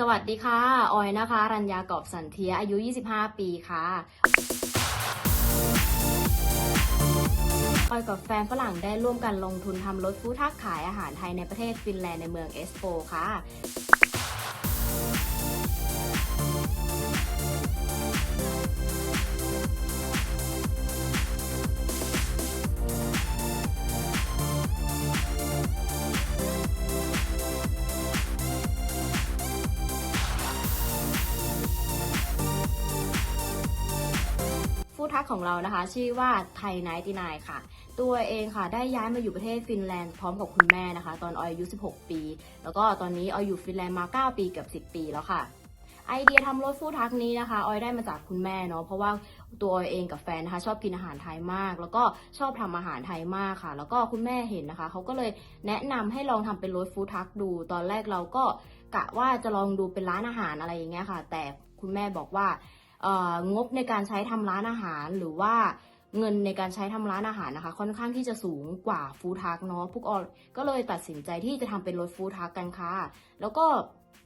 สวัสดีค่ะ ออยนะคะ รัญญากอบสันเทีย อายุ 25 ปีค่ะ ออยกับแฟนฝรั่งได้ร่วมกันลงทุนทำรถฟู้ดทักขายอาหารไทยในประเทศฟินแลนด์ในเมืองเอสโปค่ะ ฟู้ดทักของเรานะคะ ชื่อว่าไทยไนท์นายค่ะ ตัวเองค่ะได้ย้ายมาอยู่ประเทศฟินแลนด์พร้อมกับคุณแม่นะคะ ตอนออยอายุ 16 ปี แล้วก็ตอนนี้ออยอยู่ฟินแลนด์มา 9 ปีเกือบ10 ปีแล้วค่ะไอเดียทำรถฟู้ดทักนี้นะคะออยได้มาจากคุณแม่เนาะเพราะว่าตัวออยเองกับแฟนนะคะ ชอบกินอาหารไทยมาก แล้วก็ชอบทำอาหารไทยมากค่ะ แล้วก็คุณแม่เห็นนะคะเขาก็เลยแนะนำให้ลองทำเป็นรถฟู้ดทักดู ตอนแรกเราก็กะว่าจะลองดูเป็นร้านอาหารอะไรอย่างเงี้ยค่ะ แต่คุณแม่บอกว่า งบในการใช้ทำร้านอาหารหรือว่าเงินในการใช้ทำร้านอาหารนะคะ ค่อนข้างที่จะสูงกว่าฟู้ดทักเนาะพวกออก็เลยตัดสินใจที่จะทำเป็นรถฟู้ดทักกันค่ะ แล้วก็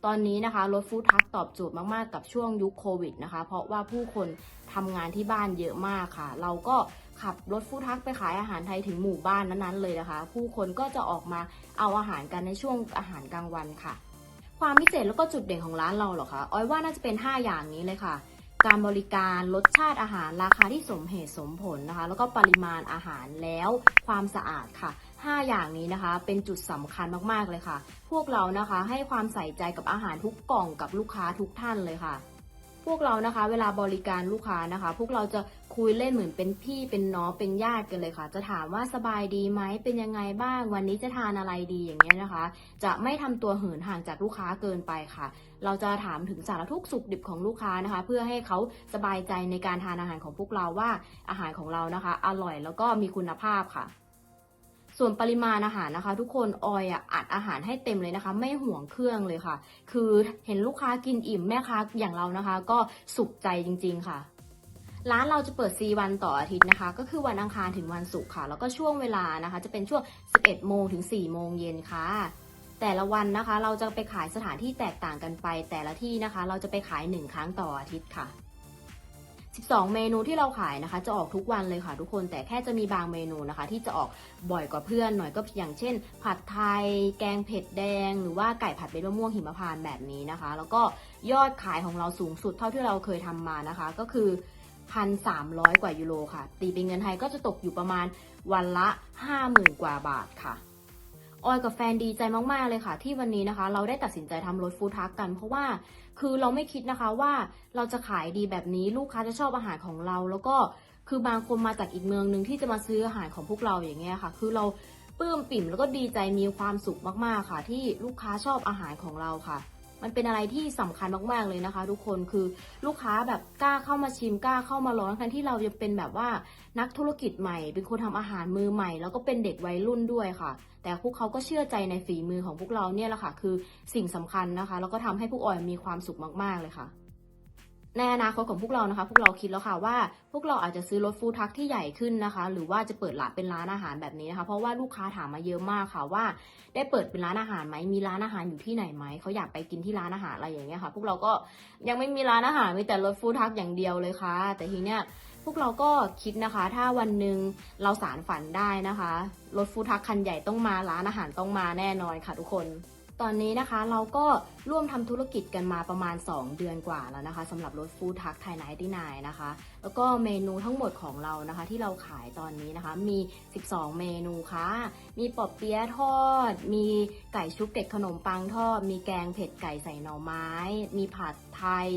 ตอนนี้นะคะรถฟู้ดทักตอบโจทย์มาก ๆ กับช่วงยุคโควิดนะคะ เพราะว่าผู้คนทำงานที่บ้านเยอะมากค่ะ เราก็ขับรถฟู้ดทักไปขายอาหารไทยถึงหมู่บ้านนั้น ๆ เลยนะคะ ผู้คนก็จะออกมาเอาอาหารกันในช่วงอาหารกลางวันค่ะ ความพิเศษแล้วก็จุดเด่นของร้านเราเหรอคะ อ้อยว่าน่าจะเป็น 5 อย่างนี้เลยค่ะ การบริการรสชาติอาหารราคาที่สมเหตุสมผลนะคะ แล้วก็ปริมาณอาหารแล้วความสะอาดค่ะ 5 อย่างนี้นะคะเป็นจุดสำคัญมากๆเลยค่ะ พวกเรานะคะให้ความใส่ใจกับอาหารทุกกล่องกับลูกค้าทุกท่านเลยค่ะ วกเรานะคะ เวลาบริการลูกค้านะคะ พวกเราจะคุยเล่นเหมือนเป็นพี่เป็นน้องเป็นญาติกันเลยค่ะ จะถามว่าสบายดีไหมเป็นยังไงบ้าง วันนี้จะทานอะไรดีอย่างเงี้ยนะคะ จะไม่ทำตัวเหินห่างจากลูกค้าเกินไปค่ะ เราจะถามถึงสารทุกสุขดิบของลูกค้านะคะ เพื่อให้เขาสบายใจในการทานอาหารของพวกเราว่าอาหารของเรานะคะ อร่อยแล้วก็มีคุณภาพค่ะ ส่วนปริมาณอาหารนะคะ ทุกคนออยอัดอาหารให้เต็มเลยนะคะ ไม่ห่วงเครื่องเลยค่ะ คือเห็นลูกค้ากินอิ่มแม่ค้าอย่างเรานะคะ ก็สุขใจจริง ๆ ค่ะร้านเราจะเปิด 4 วันต่ออาทิตย์นะคะ ก็คือวันอังคารถึงวันศุกร์ค่ะ แล้วก็ช่วงเวลานะคะ จะเป็นช่วง 11 โมงถึง 4 โมงเย็นค่ะ แต่ละวันนะคะ เราจะไปขายสถานที่แตกต่างกันไป แต่ละที่นะคะ เราจะไปขาย 1 ครั้งต่ออาทิตย์ค่ะ 12 เมนูที่เราขายนะคะ จะออกทุกวันเลยค่ะทุกคนแต่แค่จะมีบางเมนูนะคะ ที่จะออกบ่อยกว่าเพื่อนหน่อยก็อย่างเช่น ผัดไทย แกงเผ็ดแดง หรือว่าไก่ผัดเม็ดมะม่วงหิมพานต์แบบนี้นะคะ แล้วก็ยอดขายของเราสูงสุดเท่าที่เราเคยทำมานะคะ ก็คือ 1,300 กว่ายูโรค่ะ ตีเป็นเงินไทยก็จะตกอยู่ประมาณวันละ 50,000 กว่าบาทค่ะ ออยกับแฟนดีใจมาก ๆ เลยค่ะ ที่วันนี้นะคะ เราได้ตัดสินใจทำรถฟู้ดทักกัน เพราะว่าคือเราไม่คิดนะคะว่าเราจะขายดีแบบนี้ลูกค้าจะชอบอาหารของเรา แล้วก็คือบางคนมาจากอีกเมืองหนึ่งที่จะมาซื้ออาหารของพวกเราอย่างเงี้ยค่ะ คือเราปลื้มปิ่มแล้วก็ดีใจมีความสุขมากๆค่ะ ที่ลูกค้าชอบอาหารของเราค่ะ มันเป็นอะไรที่สำคัญมากๆเลยนะคะ ทุกคนคือลูกค้าแบบกล้าเข้ามาชิมกล้าเข้ามาลองทั้งที่เรายังเป็นแบบว่านักธุรกิจใหม่ เป็นคนทำอาหารมือใหม่ แล้วก็เป็นเด็กวัยรุ่นด้วยค่ะ แต่พวกเขาก็เชื่อใจในฝีมือของพวกเราเนี่ยแหละค่ะ คือสิ่งสำคัญนะคะ แล้วก็ทำให้พวกออยมีความสุขมากๆเลยค่ะ ในอนาคตของพวกเรานะคะ พวกเราคิดแล้วค่ะว่า พวกเราอาจจะซื้อรถฟู้ดทักที่ใหญ่ขึ้นนะคะ หรือว่าจะเปิดร้านเป็นร้านอาหารแบบนี้นะคะ เพราะว่าลูกค้าถามมาเยอะมากค่ะว่า ได้เปิดเป็นร้านอาหารไหมมีร้านอาหารอยู่ที่ไหนไหมเขาอยากไปกินที่ร้านอาหารอะไรอย่างเงี้ยค่ะ พวกเราก็ยังไม่มีร้านอาหารมีแต่รถฟู้ดทักอย่างเดียวเลยค่ะ แต่ทีเนี้ยพวกเราก็คิดนะคะ ถ้าวันหนึ่งเราสารฝันได้นะคะรถฟู้ดทักคันใหญ่ต้องมาร้านอาหารต้องมาแน่นอนค่ะทุกคน ตอนนี้นะคะเราก็ร่วมทำธุรกิจกันมาประมาณ 2 เดือนกว่าแล้วนะคะสำหรับรถฟู้ดทักไทยไนที่นายนะคะ แล้วก็เมนูทั้งหมดของเรานะคะ ที่เราขายตอนนี้นะคะ มี 12 เมนูค่ะ มีปอบเปี๊ยะทอด มีไก่ชุบเกล็ดขนมปังทอด มีแกงเผ็ดไก่ใส่หน่อไม้ มีผัดไทย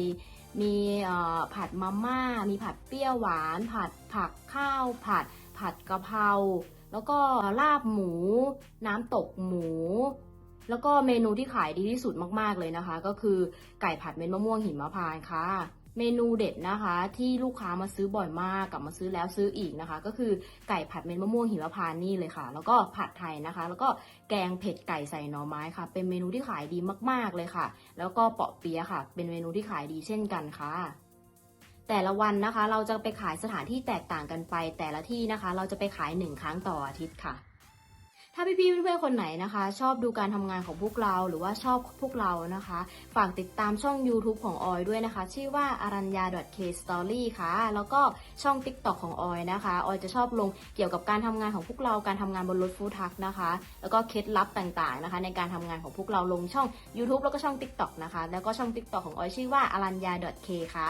มีผัดมาม่า มีผัดเปรี้ยวหวาน ผัดผักข้าวผัดผัดกะเพราแล้วก็ลาบหมู น้ำตกหมู แล้วก็เมนูที่ขายดีที่สุดมากๆเลยนะคะ ก็คือไก่ผัดเม็ดมะม่วงหิมพานต์ค่ะ เมนูเด็ดนะคะ ที่ลูกค้ามาซื้อบ่อยมากกลับมาซื้อแล้วซื้ออีกนะคะ ก็คือไก่ผัดเม็ดมะม่วงหิมพานต์นี่เลยค่ะ แล้วก็ผัดไทยนะคะ แล้วก็แกงเผ็ดไก่ใส่หน่อไม้ค่ะ เป็นเมนูที่ขายดีมากๆเลยค่ะ แล้วก็เปาะเปี๊ยะค่ะ เป็นเมนูที่ขายดีเช่นกันค่ะแต่ละวันนะคะ เราจะไปขายสถานที่แตกต่างกันไป แต่ละที่นะคะ เราจะไปขายหนึ่งครั้งต่ออาทิตย์ค่ะ ถ้าพี่ๆเพื่อนๆคนไหนนะคะ ชอบดูการทำงานของพวกเราหรือว่าชอบพวกเรานะคะ ฝากติดตามช่อง YouTube ของออยด้วยนะคะ ชื่อว่าอารัญญา .k story ค่ะ แล้วก็ช่อง TikTok ของออยนะคะออยจะชอบลงเกี่ยวกับการทำงานของพวกเราการทำงานบนรถฟู้ดทักนะคะ แล้วก็เคล็ดลับต่างๆนะคะ ในการทำงานของพวกเราลงช่อง YouTube แล้วก็ช่อง TikTok นะคะ แล้วก็ช่อง TikTok ของออยชื่อว่าอารัญญา .k ค่ะ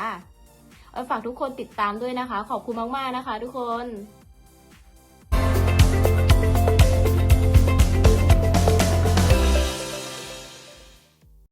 ออยฝากทุกคนติดตามด้วยนะคะ ขอบคุณมากๆนะคะ ทุกคน